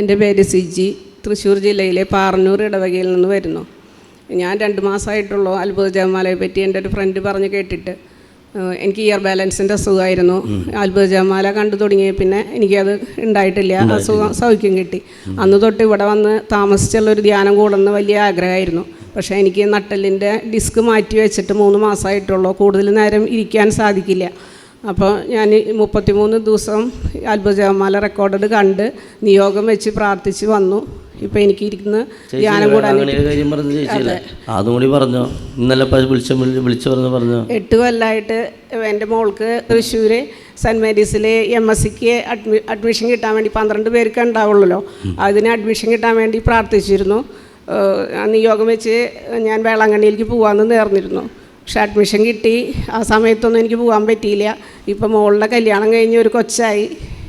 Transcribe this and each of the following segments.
എന്റെ പേര് സിജി. തൃശ്ശൂർ ജില്ലയിലെ പാറന്നൂർ ഇടവകയിൽ നിന്ന് വരുന്നു. ഞാൻ രണ്ട് മാസമായിട്ടുള്ളൂ അത്ഭുത ജപമാലയെ പറ്റി എന്റെ ഒരു ഫ്രണ്ട് പറഞ്ഞ് കേട്ടിട്ട്. എനിക്ക് ഇയർ ബാലൻസിന്റെ അസുഖമായിരുന്നു. അത്ഭുത ജപമാല കണ്ടു തുടങ്ങിയ പിന്നെ എനിക്കത് ഉണ്ടായിട്ടില്ല. അസുഖം സൗഖ്യം കിട്ടി. അന്ന് തൊട്ട് ഇവിടെ വന്ന് താമസിച്ചുള്ള ഒരു ധ്യാനം കൂടുന്ന വലിയ ആഗ്രഹമായിരുന്നു. പക്ഷേ എനിക്ക് നട്ടലിന്റെ ഡിസ്ക് മാറ്റി വെച്ചിട്ട് മൂന്ന് മാസമായിട്ടുള്ളൂ. കൂടുതൽ നേരം ഇരിക്കാൻ സാധിക്കില്ല. അപ്പോൾ ഞാൻ മുപ്പത്തിമൂന്ന് ദിവസം അത്ഭുതമാല റെക്കോർഡഡ് റെക്കോർഡ് കണ്ട് നിയോഗം വെച്ച് പ്രാർത്ഥിച്ച് വന്നു. ഇപ്പം എനിക്ക് ഇരിക്കുന്ന ധ്യാനം കൂടാൻ പറഞ്ഞു ചേച്ചിയല്ലേ? അതും കൂടി പറഞ്ഞോ? ഇന്നലെ വിളിച്ച വിളിച്ചു പറഞ്ഞു പറഞ്ഞു? എട്ട് കൊല്ലമായിട്ട് എന്റെ മോൾക്ക് തൃശ്ശൂർ സെന്റ് മേരീസിൽ എം എസ് സിക്ക് അഡ്മി അഡ്മിഷൻ കിട്ടാൻ വേണ്ടി പന്ത്രണ്ട് പേർക്ക് ഉണ്ടാവുള്ളൂ അതിന് അഡ്മിഷൻ കിട്ടാൻ വേണ്ടി പ്രാർത്ഥിച്ചിരുന്നു. നിയോഗം വെച്ച് ഞാൻ വേളാങ്കണ്ണിയിലേക്ക് പോകാമെന്ന് നേർന്നിരുന്നു. പക്ഷെ അഡ്മിഷൻ കിട്ടി. ആ സമയത്തൊന്നും എനിക്ക് പോകാൻ പറ്റിയില്ല. ഇപ്പം മോളുടെ കല്യാണം കഴിഞ്ഞ് ഒരു കൊച്ചായി.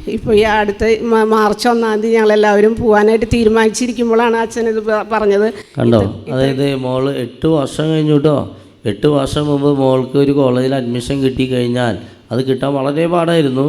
ഇപ്പോൾ ഈ അടുത്ത മാർച്ച് ഒന്നാം തീയതി ഞങ്ങളെല്ലാവരും പോകാനായിട്ട് തീരുമാനിച്ചിരിക്കുമ്പോഴാണ് അച്ഛൻ ഇത് പറഞ്ഞത്. കണ്ടോ? അതായത് മോൾ എട്ട് വർഷം കഴിഞ്ഞു കേട്ടോ എട്ട് വർഷം മുമ്പ് മോൾക്ക് ഒരു കോളേജിൽ അഡ്മിഷൻ കിട്ടി കഴിഞ്ഞാൽ അത് കിട്ടാൻ വളരെ പാടായിരുന്നു.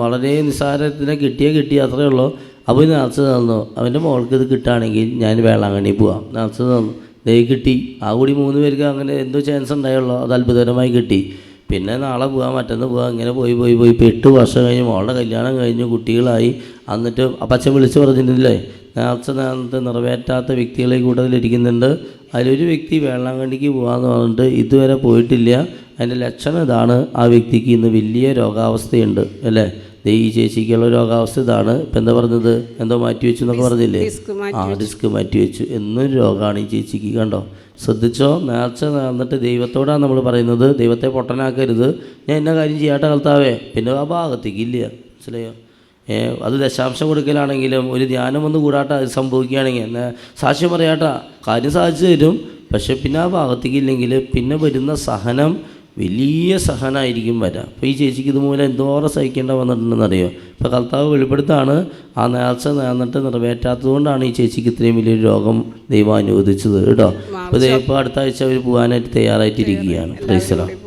വളരെ നിസ്സാരത്തിന് കിട്ടിയേ കിട്ടി അത്രയേ ഉള്ളൂ. അപ്പോൾ നേർച്ച തന്നു. അവന്റെ മോൾക്ക് ഇത് കിട്ടുകയാണെങ്കിൽ ഞാൻ വേളാങ്കണ്ണി പോവാം. നേർച്ച തന്നു. ദേ കിട്ടി. ആ കൂടി മൂന്ന് പേർക്ക് അങ്ങനെ എന്തോ ചാൻസ് ഉണ്ടായുള്ളൂ. അത് അത്ഭുതകരമായി കിട്ടി. പിന്നെ നാളെ പോകാം മറ്റന്ന് പോകാം ഇങ്ങനെ പോയി പോയി പോയി. ഇപ്പോൾ എട്ട് വർഷം കഴിഞ്ഞ് മോളുടെ കല്യാണം കഴിഞ്ഞു കുട്ടികളായി. എന്നിട്ട് അപ്പച്ച വിളിച്ച് പറഞ്ഞിട്ടില്ലേ നേർച്ച നേരത്തെ നിറവേറ്റാത്ത വ്യക്തികളെ കൂട്ടത്തിലിരിക്കുന്നുണ്ട് അതിലൊരു വ്യക്തി വേളാങ്കണ്ണിക്ക് പോകാമെന്ന് പറഞ്ഞിട്ട് ഇതുവരെ പോയിട്ടില്ല. അതിന്റെ ലക്ഷണം ഇതാണ്. ആ വ്യക്തിക്ക് ഇന്ന് വലിയ രോഗാവസ്ഥയുണ്ട് അല്ലേ? ദേ ഈ ചേച്ചിക്കുള്ള രോഗാവസ്ഥ ഇതാണ്. ഇപ്പം എന്താ പറഞ്ഞത്? എന്തോ മാറ്റി വെച്ചു എന്നൊക്കെ പറഞ്ഞില്ലേ? ആ ഡിസ്ക് മാറ്റി വെച്ചു. എന്നൊരു രോഗമാണ് ഈ ചേച്ചിക്ക് കണ്ടോ? ശ്രദ്ധിച്ചോ? നേർച്ച നേർന്നിട്ട് ദൈവത്തോടാണ് നമ്മൾ പറയുന്നത്. ദൈവത്തെ പൊട്ടനാക്കരുത്. ഞാൻ എന്ന കാര്യം ചെയ്യാട്ട കർത്താവേ? പിന്നെ ആ ഭാഗത്തേക്ക് ഇല്ല. മനസ്സിലായോ? അത് ദശാംശം കൊടുക്കലാണെങ്കിലും ഒരു ധ്യാനം ഒന്ന് കൂടാട്ട അത് സംഭവിക്കുകയാണെങ്കിൽ. എന്നെ സാക്ഷ്യം പറയാട്ടാ. കാര്യം സാധിച്ചു തരും. പക്ഷെ പിന്നെ ആ ഭാഗത്തേക്ക് ഇല്ലെങ്കിൽ പിന്നെ വരുന്ന സഹനം വലിയ സഹനായിരിക്കും വരാം. അപ്പോൾ ഈ ചേച്ചിക്ക് ഇതുമൂലം എന്തോരം സഹിക്കേണ്ട വന്നിട്ടുണ്ടെന്നറിയോ? ഇപ്പോൾ കർത്താവ് വെളിപ്പെടുത്താണ് ആ നേർച്ച നേർന്നിട്ട് നിറവേറ്റാത്തതുകൊണ്ടാണ് ഈ ചേച്ചിക്ക് ഇത്രയും വലിയൊരു രോഗം ദൈവം അനുവദിച്ചത്. കേട്ടോ? അപ്പോൾ ദൈവം ഇപ്പോൾ അടുത്ത ആഴ്ച അവർ പോകാനായിട്ട് തയ്യാറായിട്ടിരിക്കുകയാണ്. പ്രൈസലോ